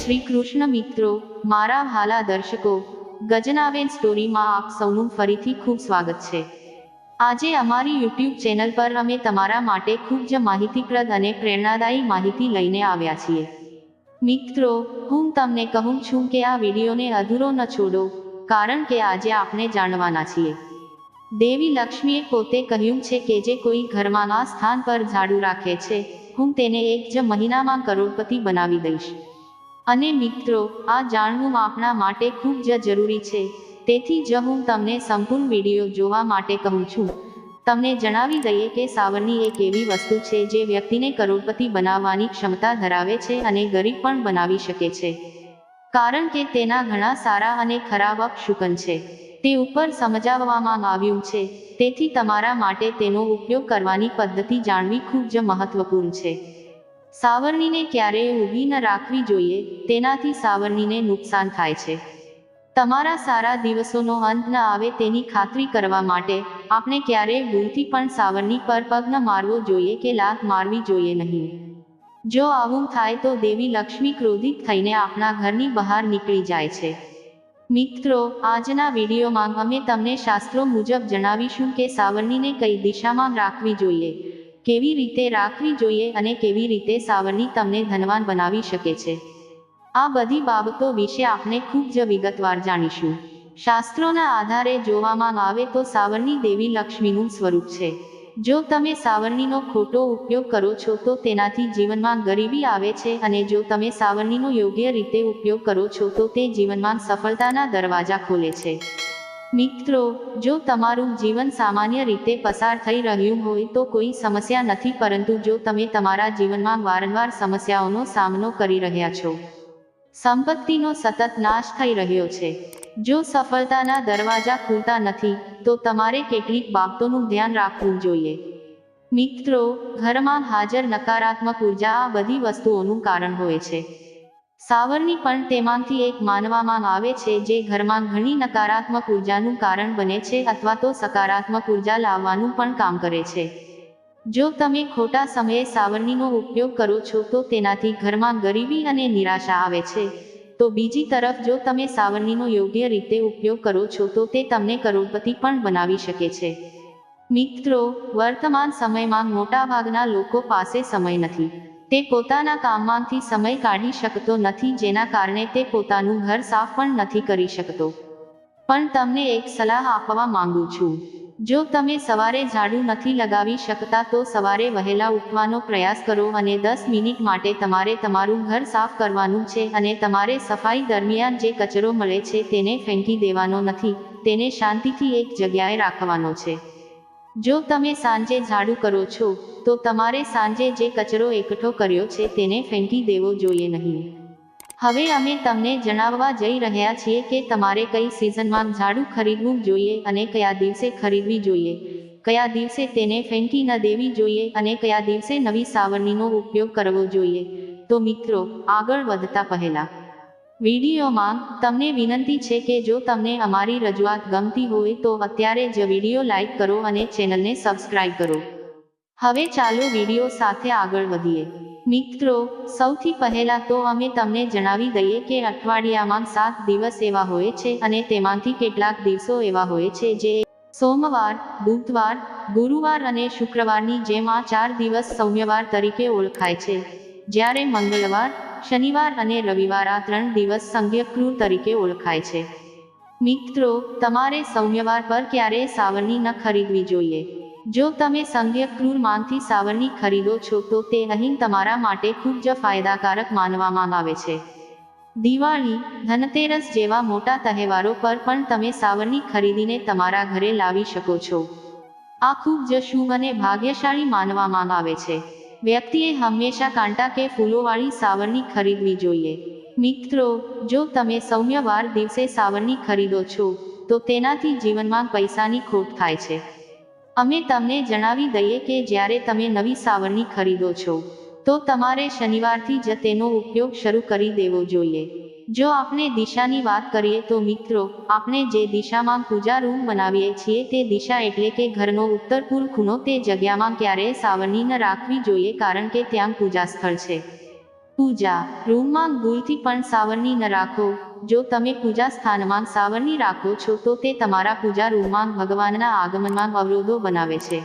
શ્રી કૃષ્ણ મિત્રો મારા હાલા દર્શકો ગજનાબેન સ્ટોરીમાં આપ સૌનું ફરીથી ખૂબ સ્વાગત છે. આજે અમારી યુટ્યુબ ચેનલ પર અમે તમારા માટે ખૂબ જ માહિતીપ્રદ અને પ્રેરણાદાયી માહિતી લઈને આવ્યા છીએ. મિત્રો, હું તમને કહું છું કે આ વિડીયોને અધૂરો ન છોડો, કારણ કે આજે આપણે જાણવાના છીએ. દેવી લક્ષ્મીએ પોતે કહ્યું છે કે જે કોઈ ઘરમાં સ્થાન પર ઝાડુ રાખે છે, હું તેને એક જ મહિનામાં કરોડપતિ બનાવી દઈશ. અને મિત્રો, આ જાણવું આપણા માટે ખૂબ જ જરૂરી છે. તેથી જ હું તમને સંપૂર્ણ વીડિયો જોવા માટે કહું છું. તમને જણાવી દઈએ કે સાવરણી એક એવી વસ્તુ છે જે વ્યક્તિને કરોડપતિ બનાવવાની ક્ષમતા ધરાવે છે અને ગરીબ પણ બનાવી શકે છે. કારણ કે તેના ઘણા સારા અને ખરાબ અપશુકન છે. તે ઉપર સમજાવવામાં આવ્યું છે. તેથી તમારા માટે તેનો ઉપયોગ કરવાની પદ્ધતિ જાણવી ખૂબ જ મહત્વપૂર્ણ છે. સાવરણીને ક્યારેય ઊભી ન રાખવી જોઈએ, તેનાથી સાવરણીને નુકસાન થાય છે. તમારા સારા દિવસોનો અંત ન આવે તેની ખાતરી કરવા માટે, આપણે ક્યારેય ભૂલથી પણ સાવરણી પર પગ ન મારવો જોઈએ કે લાત મારવી જોઈએ નહીં. જો આવું થાય તો દેવી લક્ષ્મી ક્રોધિત થઈને આપણા ઘરની બહાર નીકળી જાય છે. મિત્રો, આજના વિડીયોમાં અમે તમને શાસ્ત્રો મુજબ જણાવીશું કે સાવરણીને કઈ દિશામાં રાખવી જોઈએ. કેવી રીતે રાખવી જોઈએ અને કેવી રીતે સાવરણી તમને ધનવાન બનાવી શકે છે? આ બધી બાબતો વિશે આપણે ખૂબ જ વિગતવાર જાણીશું. શાસ્ત્રોના આધારે જોવામાં આવે તો સાવરણી દેવી લક્ષ્મીનું સ્વરૂપ છે. જો તમે સાવરણીનો ખોટો ઉપયોગ કરો છો તો તેનાથી જીવનમાં ગરીબી આવે છે અને જો તમે સાવરણીનો યોગ્ય રીતે ઉપયોગ કરો છો તો તે જીવનમાં સફળતાના દરવાજા ખોલે છે. મિત્રો, જો તમારું જીવન સામાન્ય રીતે પસાર થઈ રહ્યું હોય તો કોઈ સમસ્યા નથી, પરંતુ જો તમે તમારા જીવનમાં વારંવાર સમસ્યાઓનો સામનો કરી રહ્યા છો, સંપત્તિનો સતત નાશ થઈ રહ્યો છે. જો સફળતાના દરવાજા ખુલતા નથી, તો તમારે કેટલીક બાબતોનું ધ્યાન રાખવું જોઈએ. મિત્રો, ઘરમાં હાજર નકારાત્મક ઊર્જા આ બધી વસ્તુઓનું કારણ હોય છે. સાવરણી પણ તેમાંથી એક માનવામાં આવે છે જે ઘરમાં ઘણી નકારાત્મક ઉર્જાનું કારણ બને છે અથવા તો સકારાત્મક ઊર્જા લાવવાનું પણ કામ કરે છે. જો તમે ખોટા સમયે સાવરણીનો ઉપયોગ કરો છો તો તેનાથી ઘરમાં ગરીબી અને નિરાશા આવે છે. તો બીજી તરફ જો તમે સાવરણીનો યોગ્ય રીતે ઉપયોગ કરો છો તો તે તમને કરોડપતિ પણ બનાવી શકે છે. મિત્રો, વર્તમાન સમયમાં મોટાભાગના લોકો પાસે સમય નથી. તે પોતાના કામમાંથી સમય કાઢી શકતો નથી જેના કારણે તે પોતાનું ઘર સાફ પણ નથી કરી શકતો. પણ તમને એક સલાહ આપવા માંગુ છું. જો તમે સવારે ઝાડુ નથી લગાવી શકતા તો સવારે વહેલા ઉઠવાનો પ્રયાસ કરો અને દસ મિનિટ માટે તમારે તમારું ઘર સાફ કરવાનું છે અને તમારે સફાઈ દરમિયાન જે કચરો મળે છે તેને ફેંકી દેવાનો નથી, તેને શાંતિથી એક જગ્યાએ રાખવાનો છે. જો તમે સાંજે ઝાડુ કરો છો તો તમારે સાંજે જે કચરો એકઠો કર્યો છે તેને ફેંકી દેવો જોઈએ નહીં. હવે અમે તમને જણાવવા જઈ રહ્યા છીએ કે તમારે કઈ સિઝનમાં ઝાડુ ખરીદવું જોઈએ અને કયા દિવસે ખરીદવી જોઈએ. કયા દિવસે તેને ફેંકી ન દેવી જોઈએ અને કયા દિવસે નવી સાવરણીનો ઉપયોગ કરવો જોઈએ. તો મિત્રો, આગળ વધતા પહેલા. વિડીયોમાં તમને વિનંતી છે કે જો તમને અમારી રજૂઆત ગમતી હોય તો અત્યારે જ વીડિયો લાઇક કરો અને ચેનલને સબસ્ક્રાઇબ કરો. હવે ચાલો વીડિયો સાથે આગળ વધીએ. મિત્રો, સૌથી પહેલા તો અમે તમને જણાવી દઈએ કે અઠવાડિયામાં સાત દિવસ એવા હોય છે અને તેમાંથી કેટલાક દિવસો એવા હોય છે જે સોમવાર, બુધવાર, ગુરુવાર અને શુક્રવારની જેમ આ ચાર દિવસ સૌમ્યવાર તરીકે ઓળખાય છે. જ્યારે મંગળવાર, શનિવાર અને રવિવાર આ ત્રણ દિવસ સંજ્ઞકૃ તરીકે ઓળખાય છે. મિત્રો, તમારે સૌમ્યવાર પર ક્યારેય સાવરણી ન ખરીદવી જોઈએ. જો તમે સંજ્ઞક્રૂર માનથી સાવરણી ખરીદો છો, તો તે અહીં તમારા માટે ખૂબ જ ફાયદાકારક માનવામાં આવે છે. દિવાળી, ધનતેરસ જેવા મોટા તહેવારો પર પણ તમે સાવરણી ખરીદીને તમારા ઘરે લાવી શકો છો. આ ખૂબ જ શુભ અને ભાગ્યશાળી માનવામાં આવે છે. વ્યક્તિએ હંમેશા કાંટા કે ફૂલોવાળી સાવરણી ખરીદવી જોઈએ. મિત્રો, જો તમે સૌમ્યવાર દિવસે સાવરણી ખરીદો છો, તો તેનાથી જીવનમાં પૈસાની ખોટ થાય છે. અમે તમને જણાવી દઈએ કે જ્યારે તમે નવી સાવરણી ખરીદો છો, તો તમારે શનિવારથી જ તેનો ઉપયોગ શરૂ કરી દેવો જોઈએ. જો આપણે દિશાની વાત કરીએ તો મિત્રો, આપણે જે દિશામાં પૂજા રૂમ બનાવીએ છીએ તે દિશા એટલે કે ઘરનો ઉત્તર પૂર્વ ખૂણો તે જગ્યામાં ક્યારેય સાવરણી ન રાખવી જોઈએ કારણ કે ત્યાં પૂજા સ્થળ છે. પૂજા રૂમમાં ભૂલથી પણ સાવરણી ન રાખો જો તમે પૂજા સ્થાનમાં સાવરણી રાખો છો તો તે તમારા પૂજા રૂમમાં ભગવાનના આગમનમાં અવરોધો બનાવે છે.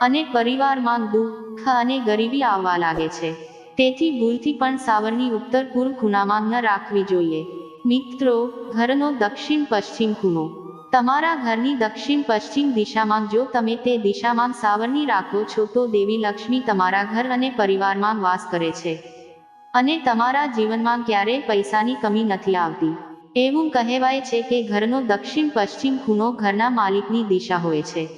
અને પરિવારમાં દુઃખ અને ગરીબી આવવા લાગે છે. તેથી ભૂલથી પણ સાવરણી ઉત્તર પૂર્વ ખૂણામાં ન રાખવી જોઈએ. મિત્રો, ઘરનો દક્ષિણ પશ્ચિમ ખૂણો. તમારા ઘરની દક્ષિણ પશ્ચિમ દિશામાં જો તમે તે દિશામાં સાવરણી રાખો છો તો દેવી લક્ષ્મી તમારા ઘર અને પરિવારમાં વાસ કરે છે. અને તમારા જીવનમાં ક્યારેય પૈસાની કમી નથી આવતી. એવું કહેવાય છે કે ઘરનો દક્ષિણ પશ્ચિમ ખૂણો ઘરના માલિકની દિશા હોય છે.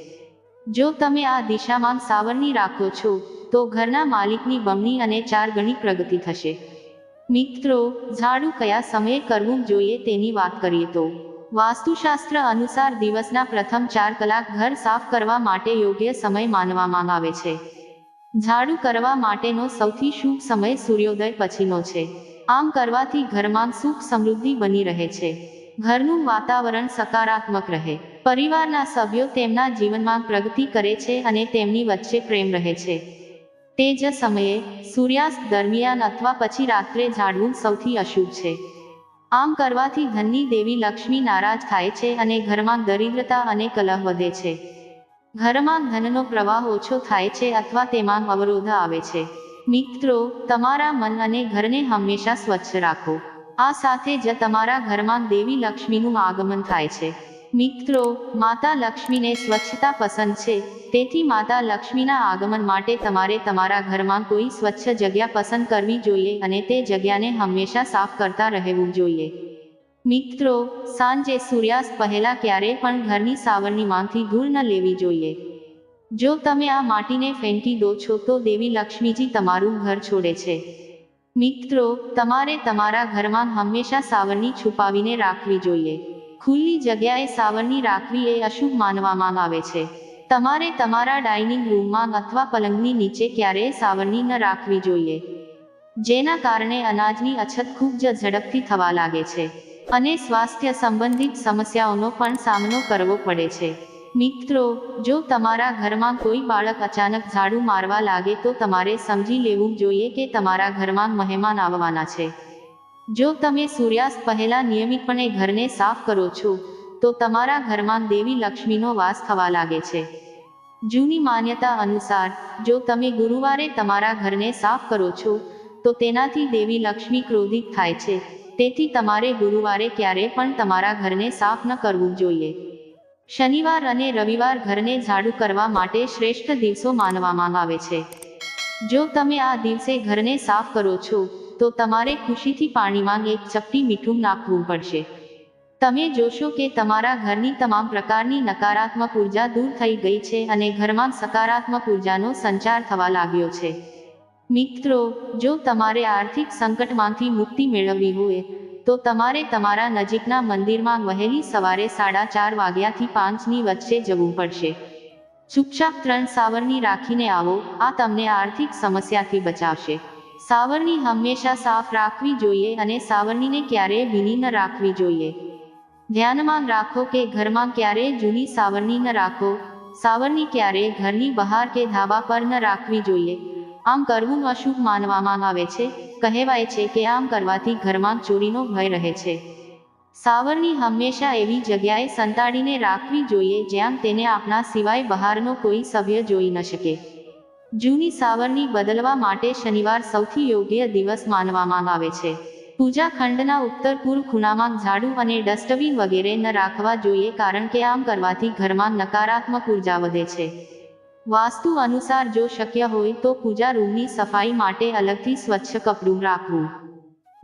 જો તમે આ દિશામાં સાવરણી રાખો છો, તો ઘરના માલિકની બમણી અને ચાર ગણી પ્રગતિ થશે. મિત્રો, ઝાડુ કયા સમયે કરવું જોઈએ તેની વાત કરીએ તો, વાસ્તુશાસ્ત્ર અનુસાર દિવસના પ્રથમ ચાર કલાક ઘર સાફ કરવા માટે યોગ્ય સમય માનવામાં આવે છે. ઝાડુ કરવા માટેનો સૌથી શુભ સમય સૂર્યોદય પછીનો છે. આમ કરવાથી ઘરમાં સુખ સમૃદ્ધિ બની રહે છે. ઘરનું વાતાવરણ સકારાત્મક રહે. પરિવારના સભ્યો તેમના જીવનમાં પ્રગતિ કરે છે અને તેમની વચ્ચે પ્રેમ રહે છે. તે જ સમયે સૂર્યાસ્ત દરમિયાન અથવા પછી રાત્રે ઝાડવું સૌથી અશુભ છે. આમ કરવાથી ધનની દેવી લક્ષ્મી નારાજ થાય છે અને ઘરમાં દરિદ્રતા અને કલહ વધે છે. ઘરમાં ધનનો પ્રવાહ ઓછો થાય છે અથવા તેમાં અવરોધ આવે છે. મિત્રો, તમારા મન અને ઘરને હંમેશા સ્વચ્છ રાખો. આ સાથે જ તમારા ઘરમાં દેવી લક્ષ્મીનું આગમન થાય છે. મિત્રો, માતા લક્ષ્મીને સ્વચ્છતા પસંદ છે, તેથી માતા લક્ષ્મીના આગમન માટે તમારે તમારા ઘરમાં કોઈ સ્વચ્છ જગ્યા પસંદ કરવી જોઈએ અને તે જગ્યાને હંમેશા સાફ કરતા રહેવું જોઈએ. મિત્રો, સાંજે સૂર્યાસ્ત પહેલા ક્યારેય પણ ઘરની સાવરની માંથી ધૂળ ન લેવી જોઈએ. જો તમે આ માટીને ફેંકી દો છો તો દેવી લક્ષ્મીજી તમારું ઘર છોડે છે. મિત્રો, તમારે તમારા ઘરમાં હંમેશા સાવરની છુપાવીને રાખવી જોઈએ. ખુલ્લી જગ્યાએ સાવરણી રાખવી એ અશુભ માનવામાં આવે છે. તમારે તમારા ડાઇનિંગ રૂમમાં અથવા પલંગની નીચે ક્યારેય સાવરણી ન રાખવી જોઈએ. જેના કારણે અનાજની અછત ખૂબ જ ઝડપથી થવા લાગે છે. અને સ્વાસ્થ્ય સંબંધિત સમસ્યાઓનો પણ સામનો કરવો પડે છે. મિત્રો, જો તમારા ઘરમાં કોઈ બાળક અચાનક ઝાડુ મારવા લાગે તો તમારે સમજી લેવું જોઈએ કે તમારા ઘરમાં મહેમાન આવવાના છે. જો તમે સૂર્યાસ્ત પહેલા નિયમિતપણે ઘરને સાફ કરો છો, તો તમારા ઘરમાં દેવી લક્ષ્મીનો વાસ થવા લાગે છે. જૂની માન્યતા અનુસાર, જો તમે ગુરુવારે તમારા ઘરને સાફ કરો છો, તો તેનાથી દેવી લક્ષ્મી ક્રોધિત થાય છે. તેથી તમારે ગુરુવારે ક્યારે પણ તમારા ઘરને સાફ ન કરવું જોઈએ. શનિવાર અને રવિવાર ઘરને ઝાડુ કરવા માટે શ્રેષ્ઠ દિવસો માનવામાં આવે છે. જો તમે આ દિવસે ઘરને સાફ કરો છો, તો તમારે ખુશીથી પાણીમાં એક ચપટી મીઠું નાખવું પડશે. તમે જોશો કે તમારા ઘરની તમામ પ્રકારની નકારાત્મક ઊર્જા દૂર થઈ ગઈ છે અને ઘરમાં સકારાત્મક ઉર્જાનો સંચાર થવા લાગ્યો છે. મિત્રો, જો તમારે આર્થિક સંકટમાંથી મુક્તિ મેળવવી હોય, તો તમારે તમારા નજીકના મંદિરમાં વહેલી સવારે સાડા ચાર વાગ્યાથી પાંચની વચ્ચે જવું પડશે. ચૂપચાપ ત્રણ સાવરણી રાખીને આવો, આ તમને આર્થિક સમસ્યાથી બચાવશે. સાવરની હંમેશા સાફ રાખવી જોઈએ અને સાવરણીને ક્યારેય ભીની ન રાખવી જોઈએ. ધ્યાનમાં રાખો કે ઘરમાં ક્યારેય જૂની સાવરણી ન રાખો. સાવરણી ક્યારેય ઘરની બહાર કે ધાબા પર ન રાખવી જોઈએ. આમ કરવું અશુભ માનવામાં આવે છે. કહેવાય છે કે આમ કરવાથી ઘરમાં ચોરીનો ભય રહે છે. સાવરણી હંમેશા એવી જગ્યાએ સંતાડીને રાખવી જોઈએ જ્યાં તેને આપણા સિવાય બહારનો કોઈ સભ્ય જોઈ ન શકે. જૂની સાવરણી બદલવા માટે શનિવાર સૌથી યોગ્ય દિવસ માનવામાં આવે છે. પૂજા ખંડના ઉત્તર પૂર્વ ખૂણામાં ઝાડુ અને ડસ્ટબિન વગેરે ન રાખવા જોઈએ કારણ કે આમ કરવાથી ઘરમાં નકારાત્મક ઊર્જા વધે છે. વાસ્તુ અનુસાર જો શક્ય હોય તો પૂજા રૂમની સફાઈ માટે અલગથી સ્વચ્છ કપડું રાખવું.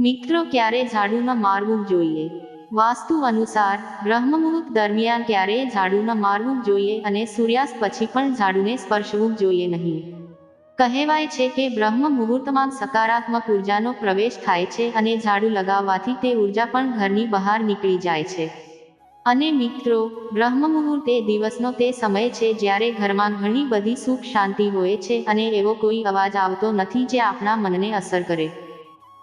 મિત્રો, ક્યારે ઝાડુ ન મારવું જોઈએ? વાસ્તુ અનુસાર બ્રહ્મ મુહૂર્ત દરમિયાન ક્યારેય ઝાડુ ન મારવું જોઈએ અને સૂર્યાસ્ત પછી પણ ઝાડુને સ્પર્શવું જોઈએ નહીં. કહેવાય છે કે બ્રહ્મ મુહૂર્તમાં સકારાત્મક ઉર્જાનો પ્રવેશ થાય છે અને ઝાડુ લગાવવાથી તે ઊર્જા પણ ઘરની બહાર નીકળી જાય છે. અને મિત્રો બ્રહ્મ મુહૂર્ત એ દિવસનો તે સમય છે જ્યારે ઘરમાં ઘણી બધી સુખ શાંતિ હોય છે અને એવો કોઈ અવાજ આવતો નથી જે આપણા મનને અસર કરે.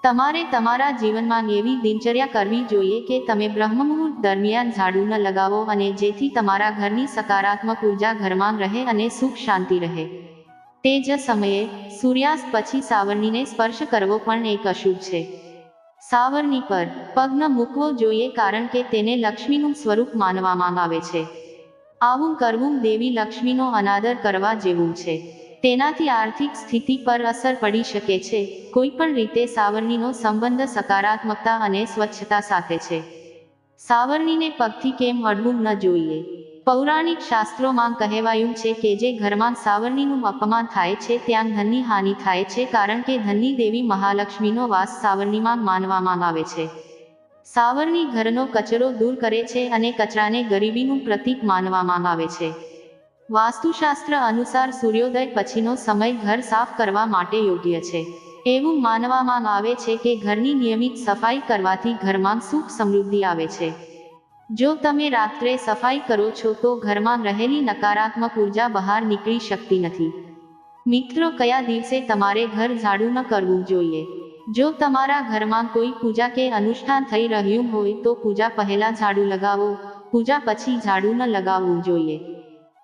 તમારે તમારા જીવનમાં એવી દિનચર્યા કરવી જોઈએ કે તમે બ્રહ્મ મુહૂર્ત દરમિયાન ઝાડુ ન લગાવો અને જેથી તમારા ઘરની સકારાત્મક ઊર્જા ઘરમાં રહે અને સુખ શાંતિ રહે. તે જ સમયે સૂર્યાસ્ત પછી સાવરણીને સ્પર્શ કરવો પણ એક અશુભ છે. સાવરણી પર પગ ન મૂકવો જોઈએ કારણ કે તેને લક્ષ્મીનું સ્વરૂપ માનવામાં આવે છે. આવું કરવું દેવી લક્ષ્મીનો અનાદર કરવા જેવું છે. તેનાથી આર્થિક સ્થિતિ પર અસર પડી શકે છે. કોઈ પણ રીતે સાવરણીનો સંબંધ સકારાત્મકતા અને સ્વચ્છતા સાથે છે. સાવરણીને પગથી કેમ અડવું ન જોઈએ? પૌરાણિક શાસ્ત્રોમાં કહેવાયું છે કે જે ઘરમાં સાવરણીનું અપમાન થાય છે, ત્યાં ધનની હાનિ થાય છે કારણ કે ધનની દેવી મહાલક્ષ્મીનો વાસ સાવરણીમાં માનવામાં આવે છે. સાવરણી ઘરનો કચરો દૂર કરે છે અને કચરાને ગરીબીનું પ્રતીક માનવામાં આવે છે. વાસ્તુશાસ્ત્ર અનુસાર સૂર્યોદય પછીનો સમય ઘર સાફ કરવા માટે યોગ્ય છે. એવું માનવામાં આવે છે કે ઘરની નિયમિત સફાઈ કરવાથી ઘરમાં સુખ સમૃદ્ધિ આવે છે. જો તમે રાત્રે સફાઈ કરો છો તો ઘરમાં રહેલી નકારાત્મક ઊર્જા બહાર નીકળી શકતી નથી. મિત્રો, કયા દિવસે તમારે ઘર ઝાડુ ન કરવું જોઈએ? જો તમારા ઘરમાં કોઈ પૂજા કે અનુષ્ઠાન થઈ રહ્યું હોય તો પૂજા પહેલા ઝાડુ લગાવો, પૂજા પછી ઝાડુ ન લગાવવું જોઈએ.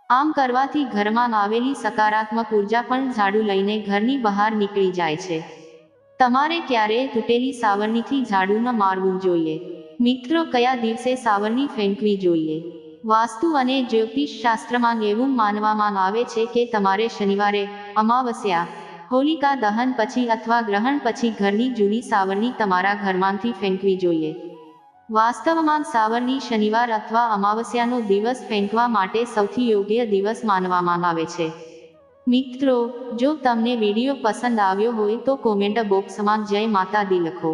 આમ કરવાથી ઘરમાં આવેલી સકારાત્મક ઊર્જા પણ ઝાડુ લઈને ઘરની બહાર નીકળી જાય છે. તમારે ક્યારેય તૂટેલી સાવરણીથી ઝાડુ ન મારવું જોઈએ. મિત્રો, કયા દિવસે સાવરણી ફેંકવી જોઈએ? વાસ્તુ અને જ્યોતિષ શાસ્ત્રમાં એવું માનવામાં આવે છે કે તમારે શનિવારે અમાવસ્યા, હોલિકા દહન પછી અથવા ગ્રહણ પછી ઘરની જૂની સાવરણી તમારા ઘરમાંથી ફેંકવી જોઈએ. વાસ્તવમાં સાવરની શનિવાર અથવા અમાવસ્યાનો દિવસ ફેંકવા માટે સૌથી યોગ્ય દિવસ માનવામાં આવે છે. મિત્રો, જો તમને વીડિયો પસંદ આવ્યો હોય તો કોમેન્ટ બોક્સમાં જય માતા દી લખો.